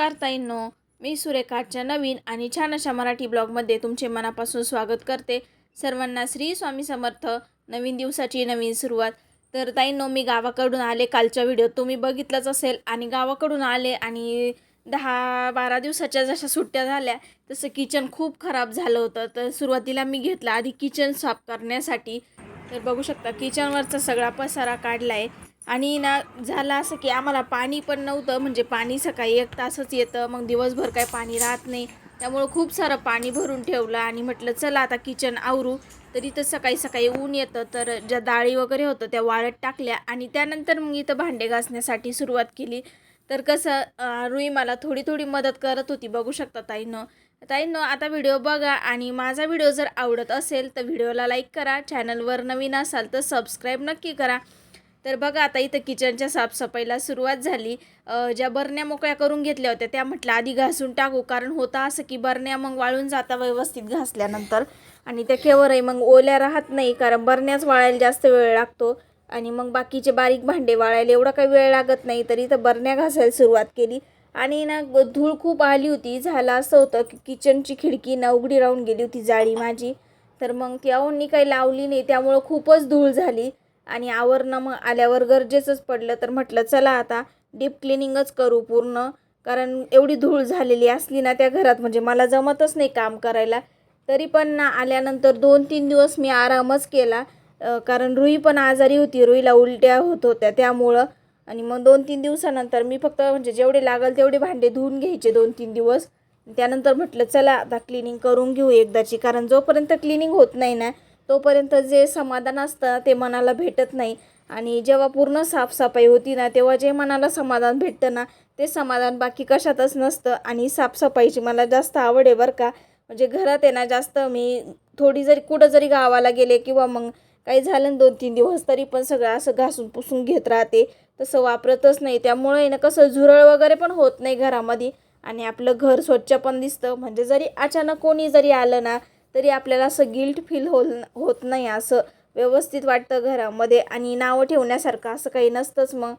नमस्कार ताईंनो. मी सुरेखाच्या नवीन आणि छान अशा मराठी ब्लॉगमध्ये तुमचे मनापासून स्वागत करते. सर्वांना श्री स्वामी समर्थ. नवीन दिवसाची नवीन सुरुवात. तर ताईंनो मी गावाकडून आले. कालच्या व्हिडिओ तुम्ही बघितलंच असेल आणि गावाकडून आले आणि दहा बारा दिवसाच्या जशा सुट्ट्या झाल्या तसं किचन खूप खराब झालं होतं. तर सुरुवातीला मी घेतलं. आधी किचन साफ करण्यासाठी. तर बघू शकता किचनवरचा सगळा पसारा काढला आहे आणि ना झालं असं की आम्हाला पाणी पण नव्हतं म्हणजे पाणी सकाळी एक तासच येतं मग दिवसभर काय पाणी राहत नाही. त्यामुळं खूप सारं पाणी भरून ठेवलं आणि म्हटलं चला आता किचन आवरू. तर इथं सकाळी सकाळी ऊन येतं तर ज्या डाळी वगैरे होतं त्या वाळत टाकल्या आणि त्यानंतर मग इथं भांडे घासण्यासाठी सुरुवात केली. तर कसं रुई मला थोडी थोडी मदत करत होती बघू शकता ताईनं. ताईनं आता व्हिडिओ बघा आणि माझा व्हिडिओ जर आवडत असेल तर व्हिडिओला लाईक करा चॅनलवर नवीन असाल तर सबस्क्राईब नक्की करा. तर बघा आता इथं किचनच्या साफसफाईला सुरुवात झाली. ज्या बरण्या मोकळ्या करून घेतल्या होत्या त्या म्हटलं आधी घासून टाकू कारण होतं असं की बरण्या मग वाळून जाता व्यवस्थित घासल्यानंतर. आणि त्या केवरही मग ओल्या राहत नाही कारण बरण्याच वाळायला जास्त वेळ लागतो. आणि मग बाकीचे बारीक भांडे वाळायला एवढा काही वेळ लागत नाही तरी तर बरण्या घासायला सुरुवात केली. आणि ना धूळ खूप आली होती. झालं असं होतं की किचनची खिडकी ना उघडी राहून गेली होती जाळी माझी. तर मग ती अवनी काही लावली नाही त्यामुळं खूपच धूळ झाली. आणि आवरणं मग आल्यावर गरजेचंच पडलं तर म्हटलं चला आता डीप क्लिनिंगच करू पूर्ण. कारण एवढी धूळ झालेली असली ना त्या घरात म्हणजे मला जमतच नाही काम करायला. तरी पण ना आल्यानंतर दोन तीन दिवस मी आरामच केला. कारण रुई पण आजारी होती रुईला उलट्या होत होत्या त्यामुळं. आणि मग दोन तीन दिवसानंतर मी फक्त म्हणजे जेवढे लागल तेवढे भांडे धुवून घ्यायचे दोन तीन दिवस. त्यानंतर म्हटलं चला आता क्लिनिंग करून घेऊ एकदाची. कारण जोपर्यंत क्लिनिंग होत नाही ना तोपर्यंत जे समाधान असतं ते मनाला भेटत नाही. आणि जेव्हा पूर्ण साफसफाई होती ना तेव्हा जे मनाला समाधान भेटतं ना ते समाधान बाकी कशातच नसतं. आणि साफसफाईची मला जास्त आवड आहे बरं का. म्हणजे घरात आहे ना जास्त मी थोडी जरी कुठं जरी गावाला गेले किंवा मग काही झालं दोन तीन दिवस तरी पण सगळं असं घासून पुसून घेत राहते. तसं वापरतच नाही. त्यामुळे ना कसं झुरळ वगैरे पण होत नाही घरामध्ये. आणि आपलं घर स्वच्छ पण दिसतं. म्हणजे जरी अचानक कोणी जरी आलं ना तरी आपल्याला असं गिल्ट फील हो होत नाही असं व्यवस्थित वाटतं घरामध्ये. आणि नावं ठेवण्यासारखं असं काही नसतंच मग.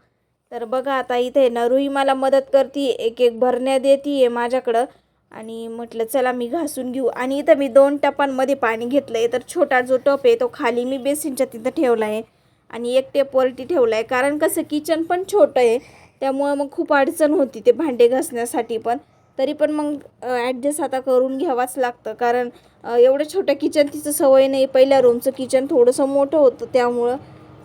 तर बघा आता इथे ना रुई मला मदत करते एक एक भरण्या देते आहे माझ्याकडं. आणि म्हटलं चला मी घासून घेऊ. आणि इथं मी दोन टपांमध्ये पाणी घेतलं आहे तर छोटा जो टप आहे तो खाली मी बेसिनच्या तिथं ठेवला आहे आणि एक टेपवरती ठेवला आहे कारण कसं किचन पण छोटं आहे. त्यामुळं मग खूप अडचण होती ते भांडे घासण्यासाठी पण. तरी पण मग ॲडजस्ट आता करून घ्यावाच लागतं. कारण एवढं छोटं किचन तिचं सवय नाही. पहिल्या रूमचं किचन थोडंसं मोठं होतं त्यामुळं.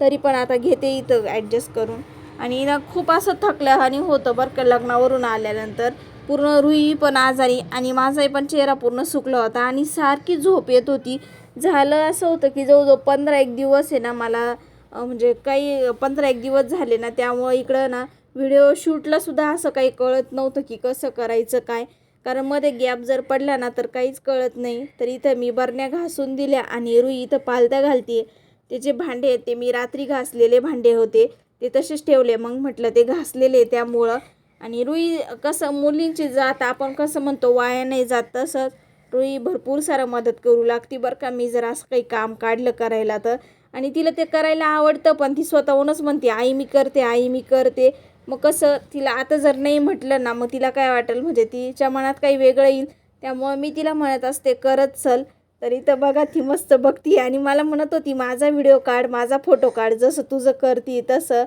तरी पण आता घेते इथं ॲडजस्ट करून. आणि ना खूप असं थकल्याहानी होतं बरं का लग्नावरून आल्यानंतर. पूर्ण रुई पण आजारी आणि माझाही पण चेहरा पूर्ण सुकला होता आणि सारखी झोप येत होती. झालं असं होतं की जवळजवळ पंधरा एक दिवस आहे ना मला म्हणजे काही पंधरा एक दिवस झाले ना त्यामुळं इकडं ना व्हिडिओ शूटला सुद्धा असं काही कळत नव्हतं की कसं करायचं काय. कारण मध्ये गॅप जर पडला ना तर काहीच कळत नाही. तर इथं मी बरण्या घासून दिल्या आणि रुई इथं पालत्या घालते ते जे भांडे आहेत ते मी रात्री घासलेले भांडे होते. ते तसेच ठेवले. मग म्हटलं ते घासलेले त्यामुळं. आणि रुई कसं मुलींची जात आपण कसं म्हणतो वाया नाही जात तसंच. रुई भरपूर सारं मदत करू लागते बरं का. मी जर असं काही काम काढलं करायला तर. आणि तिला ते करायला आवडतं पण ती स्वतःहूनच म्हणते आई मी करते आई मी करते. मग कसं तिला आता जर नाही म्हटलं ना मग तिला काय वाटेल? म्हणजे तिच्या मनात काही वेगळं येईल. त्यामुळं मी तिला म्हणत असते करत चल. तर इथं बघा ती मस्त बघती आणि मला म्हणत होती माझा व्हिडिओ काढ माझा फोटो काढ जसं तुझं करती तसं.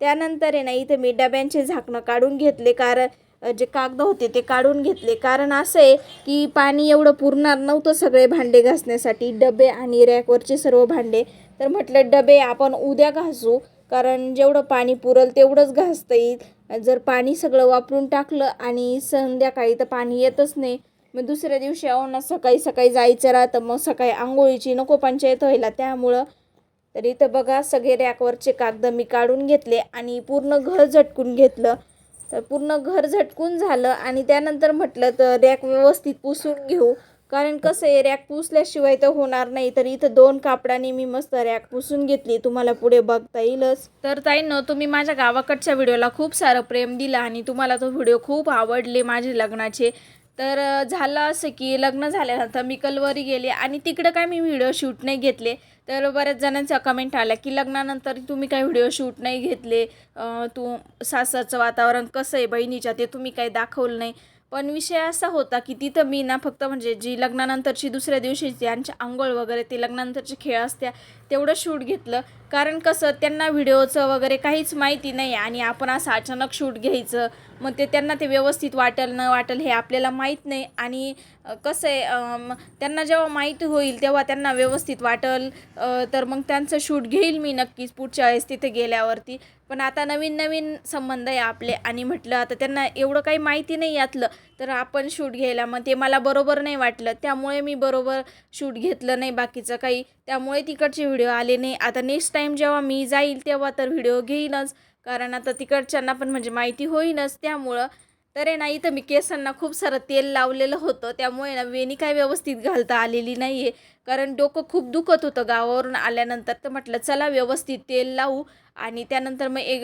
त्यानंतर आहे ना इथे मी डब्यांचे झाकणं काढून घेतले. कारण जे कागद होते ते काढून घेतले. कारण असं आहे की पाणी एवढं पुरणार नव्हतं सगळे भांडे घासण्यासाठी. डबे आणि रॅकवरचे सर्व भांडे. तर म्हटलं डबे आपण उद्या घासू. कारण जेवढं पाणी पुरल तेवढंच घासता येईल. जर पाणी सगळं वापरून टाकलं आणि संध्याकाळी तर पाणी येतच नाही. मग दुसऱ्या दिवशी अहो ना सकाळी सकाळी जायचं राहतं मग सकाळी आंघोळीची नको पंचायत व्हायला. त्यामुळं तर इथं बघा सगळे रॅकवरचे कागद मी काढून घेतले आणि पूर्ण घर झटकून घेतलं. तर पूर्ण घर झटकून झालं आणि त्यानंतर म्हटलं तर रॅक व्यवस्थित पुसून घेऊ. कारण कसं आहे रॅक पुसल्याशिवाय तर होणार नाही. तर इथं दोन कापडाने मी मस्त रॅक पुसून घेतली. तुम्हाला पुढे बघता येईलच. तर ताईनं तुम्ही माझ्या गावाकडच्या व्हिडिओला खूप सारं प्रेम दिलं आणि तुम्हाला तो व्हिडिओ खूप आवडले माझे लग्नाचे. तर झालं असं की लग्न झाल्यानंतर मी कलवरी गेले आणि तिकडं काय मी व्हिडिओ शूट नाही घेतले. तर बऱ्याच जणांचा कमेंट आला की लग्नानंतर तुम्ही काय व्हिडिओ शूट नाही घेतले? तू सासरचं वातावरण कसं आहे? बहिणीच्या ते तुम्ही काही दाखवलं नाही. पण विषय असा होता की तिथं मी ना फक्त म्हणजे जी लग्नानंतरची दुसऱ्या दिवशी त्यांच्या आंघोळ वगैरे ते लग्नानंतरचे खेळ असत्या तेवढं शूट घेतलं. कारण कसं त्यांना व्हिडिओचं वगैरे काहीच माहिती नाही आणि आपण असं अचानक शूट घ्यायचं मग ते त्यांना ते व्यवस्थित वाटेल न वाटेल हे आपल्याला माहीत नाही. आणि कसं आहे त्यांना जेव्हा माहिती होईल तेव्हा त्यांना व्यवस्थित वाटेल तर मग त्यांचं शूट घेईल मी नक्कीच पुढच्या वेळेस तिथे गेल्यावरती. पण आता नवीन नवीन संबंध आहे आपले. आणि म्हटलं आता त्यांना एवढं काही माहिती नाही यातलं. तर आपण शूट घ्यायला मग ते मला बरोबर नाही वाटलं. त्यामुळे मी बरोबर शूट घेतलं नाही बाकीचं काही. त्यामुळे तिकडचे व्हिडिओ आले नाही. आता नेक्स्ट टाईम जेव्हा मी जाईल तेव्हा तर व्हिडिओ घेईनच. कारण आता तिकडच्यांना पण म्हणजे माहिती होईनच त्यामुळं. तर आहे ना इथं मी केसांना खूप सारं तेल लावलेलं होतं. त्यामुळे ना वेणी काय व्यवस्थित घालता आलेली नाही आहे कारण डोकं खूप दुखत होतं गावावरून आल्यानंतर. तर म्हटलं चला व्यवस्थित तेल लावू. आणि त्यानंतर मग एक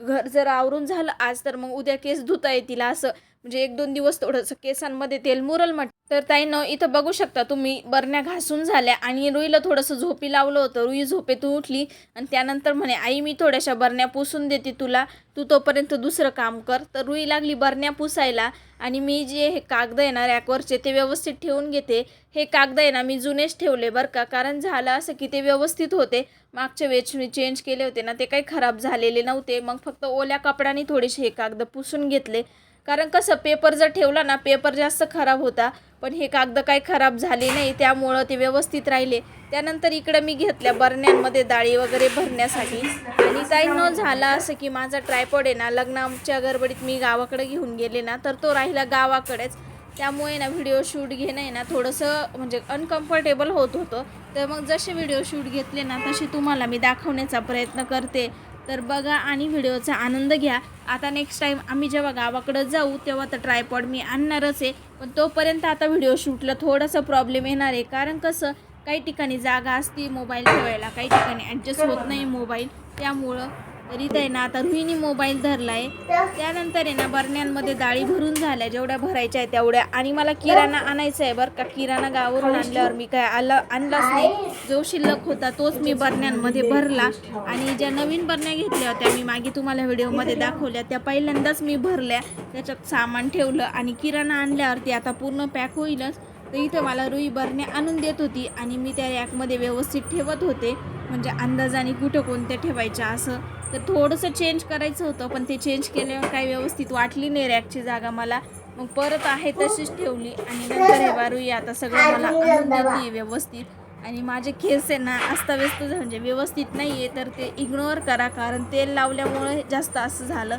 घर जर आवरून झालं आज तर मग उद्या केस धुता येतील असं. म्हणजे एक दोन दिवस थोडंसं केसांमध्ये तेल मुरल म्हट तर ताईनं इथं बघू शकता तुम्ही बरण्या घासून झाल्या आणि रुईला थोडंसं झोपी लावलं होतं. रुई झोपेतून उठली आणि त्यानंतर म्हणे आई मी थोड्याशा बरण्या पुसून देते तुला. तू तोपर्यंत दुसरं काम कर. तर रुई लागली बरण्या पुसायला आणि मी जे हे कागद आहे ना रॅकवरचे ते व्यवस्थित ठेवून घेते. हे कागद आहे ना मी जुनेच ठेवले बरं का. कारण झालं असं की ते व्यवस्थित होते. मागच्या वेळेस मी चेंज केले होते ना ते काही खराब झालेले नव्हते. मग फक्त ओल्या कपड्याने थोडेसे हे कागद पुसून घेतले. कारण कसं पेपर जर ठेवला ना पेपर जास्त खराब होता. पण हे कागद काही खराब झाले नाही त्यामुळं ते व्यवस्थित राहिले. त्यानंतर इकडं मी घेतल्या बरण्यांमध्ये डाळी वगैरे भरण्यासाठी. आणि काही न झालं असं की माझा ट्रायपॉड आहे ना लग्नाच्या गडबडीत मी गावाकडे घेऊन गेले ना तर तो राहिला गावाकडेच. त्यामुळे ना व्हिडिओ शूट घेणं आहे ना थोडंसं म्हणजे अनकम्फर्टेबल होत होतं. तर मग जसे व्हिडिओ शूट घेतले ना तसे तुम्हाला मी दाखवण्याचा प्रयत्न करते. तर बघा आणि व्हिडिओचा आनंद घ्या. आता नेक्स्ट टाईम आम्ही जेव्हा गावाकडं जाऊ तेव्हा तर ट्रायपॉड मी आणणारच आहे. पण तोपर्यंत आता व्हिडिओ शूटला थोडासा प्रॉब्लेम येणार आहे. कारण कसं काही ठिकाणी जागा असती मोबाईल ठेवायला काही ठिकाणी ॲडजस्ट होत नाही मोबाईल त्यामुळं तर इथं आहे ना आता रुहिणी मोबाईल धरला आहे त्यानंतर आहे ना बरण्यांमध्ये डाळी भरून झाल्या. जेवढ्या भरायच्या आहेत तेवढ्या. आणि मला किराणा आणायचा आहे बरं का. किराणा गावावरून आणल्यावर मी काय आलं आणलाच नाही. जो शिल्लक होता तोच मी बरण्यांमध्ये भरला. आणि ज्या नवीन बरण्या घेतल्या होत्या मी मागे तुम्हाला व्हिडिओमध्ये दाखवल्या. त्या पहिल्यांदाच मी भरल्या. त्याच्यात सामान ठेवलं आणि किराणा आणल्यावरती आता पूर्ण पॅक होईलच. तर इथं मला रुई बरण्या आणून देत होती आणि मी त्या रॅकमध्ये व्यवस्थित ठेवत होते. म्हणजे अंदाजाने कुठं कोणत्या ठेवायच्या असं. तर थोडंसं चेंज करायचं होतं पण ते चेंज केल्यावर काही व्यवस्थित वाटली नाही रॅकची जागा मला. मग परत आहे तशीच ठेवली आणि नंतर हे बारुई आता सगळं मला आणून देते व्यवस्थित. आणि माझे केस आहे ना अस्ताव्यस्त म्हणजे व्यवस्थित नाही आहे तर ते इग्नोर करा कारण तेल लावल्यामुळे जास्त असं झालं.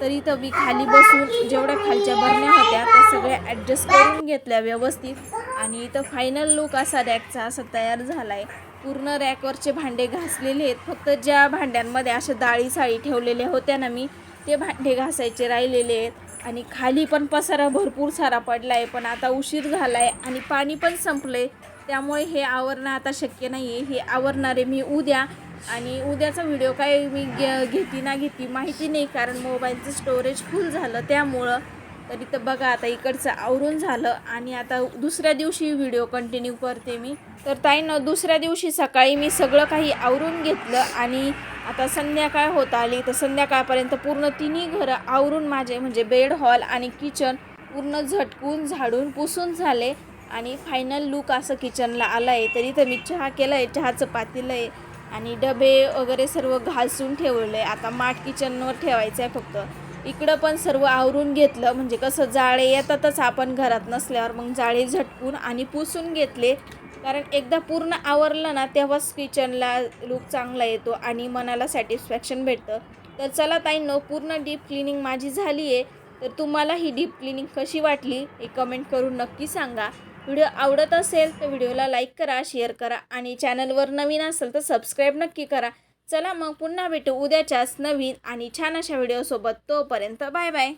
तर इथं मी खाली बसून जेवढ्या खालच्या बरण्या होत्या त्या सगळ्या ॲडजस्ट करून घेतल्या व्यवस्थित. आणि इथं फायनल लुक असा रॅकचा असा तयार झाला आहे पूर्ण रॅकवरचे भांडे घासलेले आहेत. फक्त ज्या भांड्यांमध्ये अशा डाळी साळी ठेवलेल्या होत्या ना मी ते भांडे घासायचे राहिलेले आहेत. आणि खाली पण पसारा भरपूर सारा पडला आहे पण आता उशीर झाला आहे आणि पाणी पण संपलं आहे त्यामुळे हे आवरणं आता शक्य नाही आहे हे आवरणारे मी उद्या आणि उद्याचा व्हिडिओ काय मी घे घेती ना घेती माहिती नाही कारण मोबाईलचं स्टोरेज फुल झालं. त्यामुळं तर इथं बघा आता इकडचं आवरून झालं आणि आता दुसऱ्या दिवशी व्हिडिओ कंटिन्यू करते मी. तर ताईनं दुसऱ्या दिवशी सकाळी मी सगळं काही आवरून घेतलं आणि आता संध्याकाळ होत आली. तर संध्याकाळपर्यंत पूर्ण तिन्ही घरं आवरून माझे म्हणजे बेड हॉल आणि किचन पूर्ण झटकून झाडून पुसून झाले. आणि फायनल लुक असं किचनला आलं आहे तर इथं मी चहा केला आहे चहाचं पातेलं आहे आणि डबे वगैरे सर्व घासून ठेवलं आहे आता माठ किचनवर ठेवायचं आहे फक्त. इकडं पण सर्व आवरून घेतलं. म्हणजे कसं जाळे येतातच आपण घरात नसल्यावर. मग जाळे झटकून आणि पुसून घेतले. कारण एकदा पूर्ण आवरलं ना तेव्हाच किचनला लुक चांगला येतो आणि मनाला सॅटिस्फॅक्शन भेटतं. तर चला ताईंनो पूर्ण डीप क्लिनिंग माझी झाली आहे तर तुम्हाला ही डीप क्लिनिंग कशी वाटली हे कमेंट करून नक्की सांगा. व्हिडिओ आवडत असेल तर व्हिडिओला लाईक करा शेअर करा आणि चॅनलवर नवीन असेल तर सबस्क्राईब नक्की करा. चला मग पुन्हा भेटू उद्याच्याच नवीन आणि छान अशा व्हिडिओसोबत तोपर्यंत बाय बाय.